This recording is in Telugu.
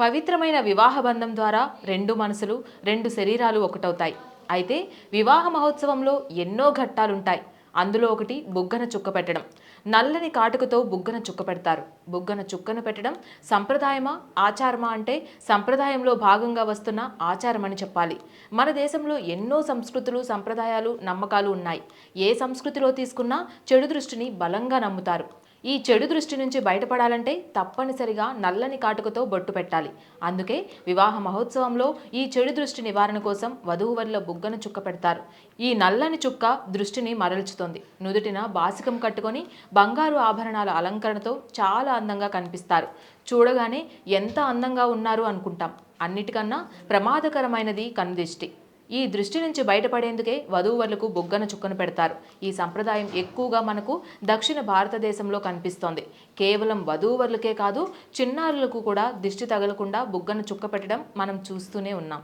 పవిత్రమైన వివాహ బంధం ద్వారా రెండు మనసులు రెండు శరీరాలు ఒకటవుతాయి. అయితే వివాహ మహోత్సవంలో ఎన్నో ఘట్టాలుంటాయి. అందులో ఒకటి బుగ్గన చుక్క పెట్టడం. నల్లని కాటుకతో బుగ్గన చుక్క పెడతారు. బుగ్గన చుక్కను పెట్టడం సంప్రదాయమా ఆచారమా అంటే సంప్రదాయంలో భాగంగా వస్తున్న ఆచారం అని చెప్పాలి. మన దేశంలో ఎన్నో సంస్కృతులు సంప్రదాయాలు నమ్మకాలు ఉన్నాయి. ఏ సంస్కృతిలో తీసుకున్నా చెడు దృష్టిని బలంగా నమ్ముతారు. ఈ చెడు దృష్టి నుంచి బయటపడాలంటే తప్పనిసరిగా నల్లని కాటుకతో బొట్టు పెట్టాలి. అందుకే వివాహ మహోత్సవంలో ఈ చెడు దృష్టి నివారణ కోసం వధూవరిలో బుగ్గను చుక్క పెడతారు. ఈ నల్లని చుక్క దృష్టిని మరల్చుతుంది. నుదుటిన బాసికం కట్టుకొని బంగారు ఆభరణాల అలంకరణతో చాలా అందంగా కనిపిస్తారు. చూడగానే ఎంత అందంగా ఉన్నారు అనుకుంటాం. అన్నిటికన్నా ప్రమాదకరమైనది కనుదిష్టి. ఈ దృష్టి నుంచి బయటపడేందుకే వధూవరులకు బుగ్గన చుక్కను పెడతారు. ఈ సంప్రదాయం ఎక్కువగా మనకు దక్షిణ భారతదేశంలో కనిపిస్తోంది. కేవలం వధూవరులకే కాదు చిన్నారులకు కూడా దిష్టి తగలకుండా బుగ్గన చుక్క పెట్టడం మనం చూస్తూనే ఉన్నాం.